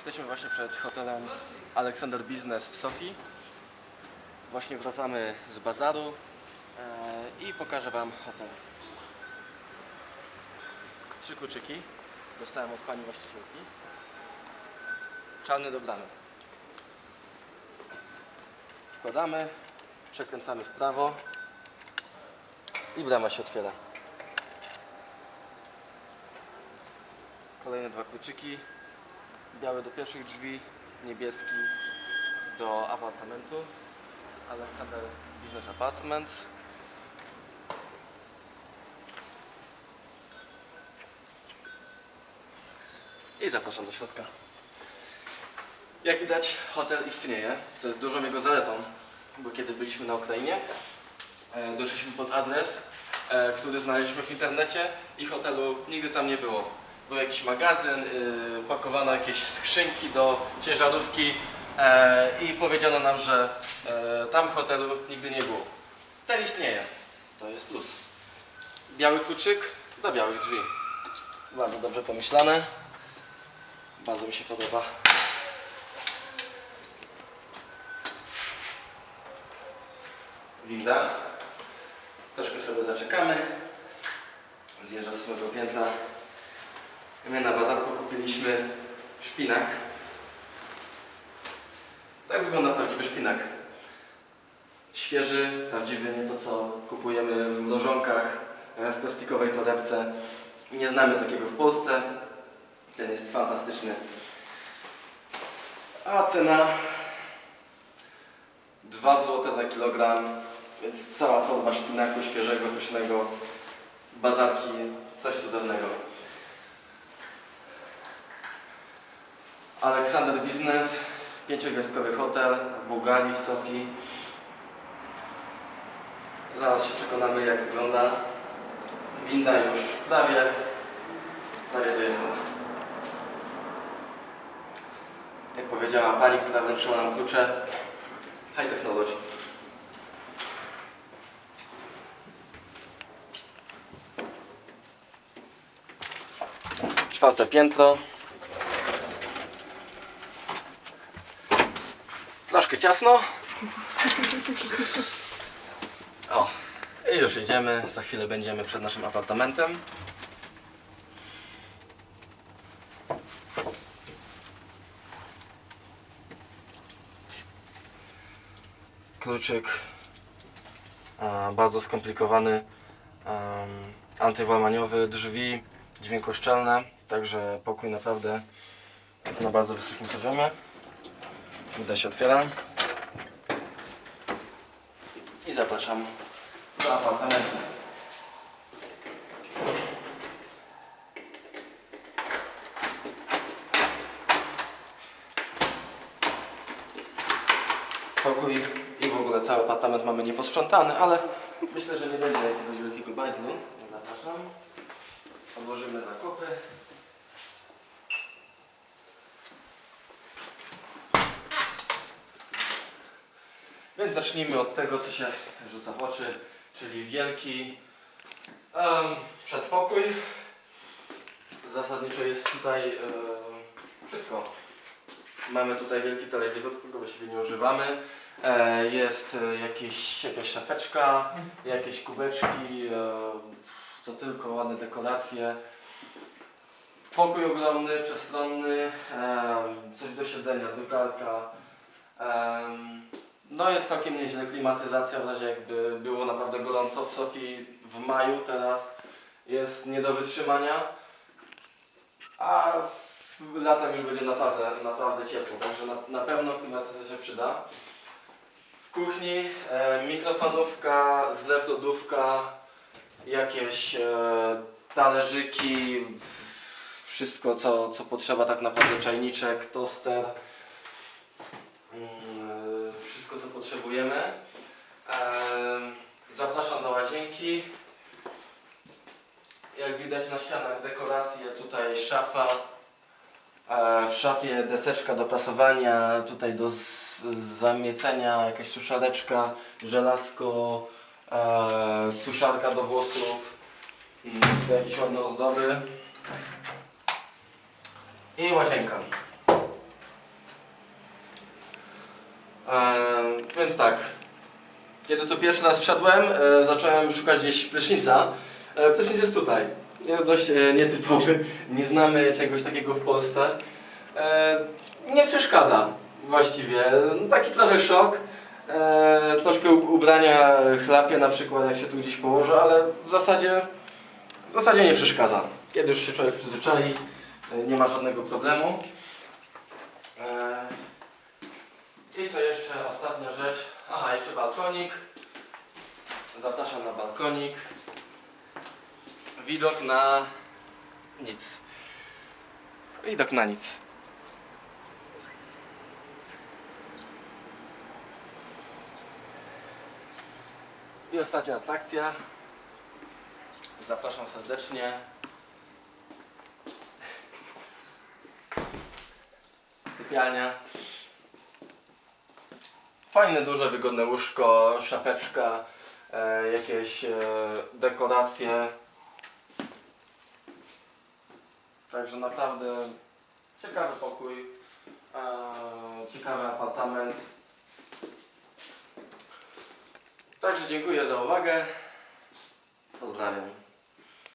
Jesteśmy właśnie przed hotelem Alexander Business w Sofii. Właśnie wracamy z bazaru e, i pokażę Wam hotel. Trzy kluczyki dostałem od pani właścicielki. Czarny do bramy. Wkładamy, przekręcamy w prawo i brama się otwiera. Kolejne dwa kluczyki. Biały do pierwszych drzwi, niebieski do apartamentu. Alexander Business Apartments. I zapraszam do środka. Jak widać, hotel istnieje, co jest dużą jego zaletą, bo kiedy byliśmy na Ukrainie, e, doszliśmy pod adres, e, który znaleźliśmy w internecie i hotelu nigdy tam nie było. Był jakiś magazyn, y, pakowano jakieś skrzynki do ciężarówki e, i powiedziano nam, że e, tam hotelu nigdy nie było. Ten istnieje, to jest plus. Biały kluczyk do białych drzwi. Bardzo dobrze pomyślane. Bardzo mi się podoba. Winda. Troszkę sobie zaczekamy. Zjeżdża z ósmego piętra. My na bazarku kupiliśmy szpinak. Tak wygląda prawdziwy szpinak. Świeży, prawdziwy, nie to co kupujemy w mrożonkach, e, w plastikowej torebce. Nie znamy takiego w Polsce. Ten jest fantastyczny. A cena 2 zł za kilogram, więc cała torba szpinaku świeżego, pysznego, bazarki, coś cudownego. Alexander Business, pięciogwiazdkowy hotel w Bułgarii, w Sofii. Zaraz się przekonamy jak wygląda. Winda już prawie, prawie dojechała. Jak powiedziała pani, która wręczyła nam klucze, high technology. Czwarte piętro. Troszkę ciasno. O, i już jedziemy. Za chwilę będziemy przed naszym apartamentem. Kluczyk a, bardzo skomplikowany, em, antywłamaniowy, drzwi dźwiękoszczelne, także pokój naprawdę na bardzo wysokim poziomie. Uda się otwiera. I zapraszam do apartamentu. Pokój i w ogóle cały apartament mamy nieposprzątany, ale myślę, że nie będzie jakiegoś wielkiego bajzlu. Zapraszam. Odłożymy zakupy. Więc zacznijmy od tego, co się rzuca w oczy, czyli wielki em, przedpokój. Zasadniczo jest tutaj em, wszystko. Mamy tutaj wielki telewizor, którego właściwie nie używamy. E, jest e, jakieś, jakaś szafeczka, jakieś kubeczki, e, co tylko, ładne dekoracje. Pokój ogromny, przestronny, em, coś do siedzenia, drukarka. Em, no jest całkiem nieźle klimatyzacja, w razie jakby było naprawdę gorąco w Sofii w maju, teraz jest nie do wytrzymania. A latem już będzie naprawdę, naprawdę ciepło, także na, na pewno klimatyzacja się przyda. W kuchni e, mikrofalówka, zlew lodówka, jakieś e, talerzyki, wszystko co, co potrzeba tak naprawdę, czajniczek, toster. Potrzebujemy. Em, Zapraszam do łazienki. Jak widać na ścianach dekoracje, tutaj szafa. E, W szafie deseczka do prasowania, tutaj do zamiecenia jakaś suszareczka, żelazko, e, suszarka do włosów, mm, tutaj jakieś ładne ozdoby i łazienka. E, więc tak, kiedy tu pierwszy raz wszedłem, e, zacząłem szukać gdzieś prysznica. E, prysznic jest tutaj. Jest dość e, nietypowy. Nie znamy czegoś takiego w Polsce. E, nie przeszkadza właściwie. Taki trochę szok. E, troszkę ubrania chlapie na przykład, jak się tu gdzieś położy, ale w zasadzie, w zasadzie nie przeszkadza. Kiedy już się człowiek przyzwyczai, e, nie ma żadnego problemu. E, I co jeszcze? Ostatnia rzecz. Aha, jeszcze balkonik. Zapraszam na balkonik. Widok na nic. Widok na nic. I ostatnia atrakcja. Zapraszam serdecznie. Sypialnia. Fajne, duże, wygodne łóżko, szafeczka, e, jakieś e, dekoracje. Także naprawdę ciekawy pokój, e, ciekawy apartament. Także dziękuję za uwagę. Pozdrawiam.